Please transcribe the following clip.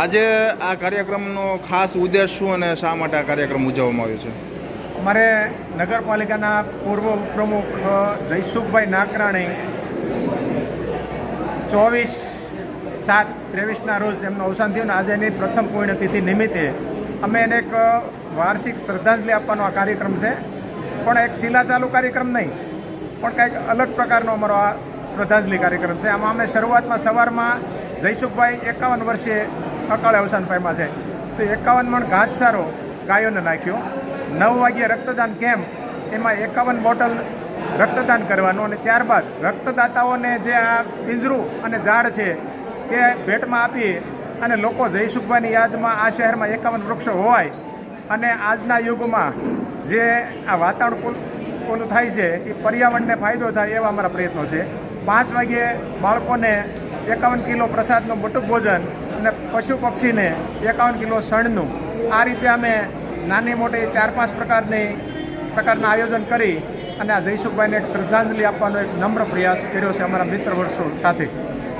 આજે આ કાર્યક્રમનો ખાસ ઉદ્દેશ શું અને શા માટે આ કાર્યક્રમ ઉજવવામાં આવ્યો છે? અમારે નગરપાલિકાના પૂર્વ પ્રમુખ જયસુખભાઈ નાકરાણી ચોવીસ સાત ત્રેવીસના રોજ એમનું અવસાન થયું આજે એની પ્રથમ પુણ્યતિથિ નિમિત્તે અમે એને એક વાર્ષિક શ્રદ્ધાંજલિ આપવાનો આ કાર્યક્રમ છે. પણ એક શિલા ચાલુ કાર્યક્રમ નહીં, પણ કંઈક અલગ પ્રકારનો અમારો આ શ્રદ્ધાંજલિ કાર્યક્રમ છે. આમાં અમે શરૂઆતમાં સવારમાં જયસુખભાઈ એકાવન વર્ષે અકાળે અવસાન પામ્યા છે. તો એકાવન મણ ઘાસચારો ગાયોને નાખ્યો. નવ વાગ્યે રક્તદાન કેમ્પ. એમાં એકાવન બોટલ રક્તદાન કરવાનું અને ત્યારબાદ રક્તદાતાઓને જે આ પિંજરું અને ઝાડ છે તે ભેટમાં આપી અને લોકો જયસુખભાઈની યાદમાં આ શહેરમાં એકાવન વૃક્ષો હોવાય અને આજના યુગમાં જે આ વાતાવરણ ઓલું થાય છે, એ પર્યાવરણને ફાયદો થાય એવા અમારા પ્રયત્નો છે. પાંચ વાગ્યે બાળકોને એકાવન કિલો પ્રસાદનું બટુક ભોજન અને પશુ પક્ષીને એકાવન કિલો શણનું આ રીતે અમે નાની મોટી ચાર પાંચ પ્રકારની પ્રકારના આયોજન કરી અને આ જયસુખભાઈને એક શ્રદ્ધાંજલિ આપવાનો એક નમ્ર પ્રયાસ કર્યો છે અમારા મિત્ર વર્ષો સાથે.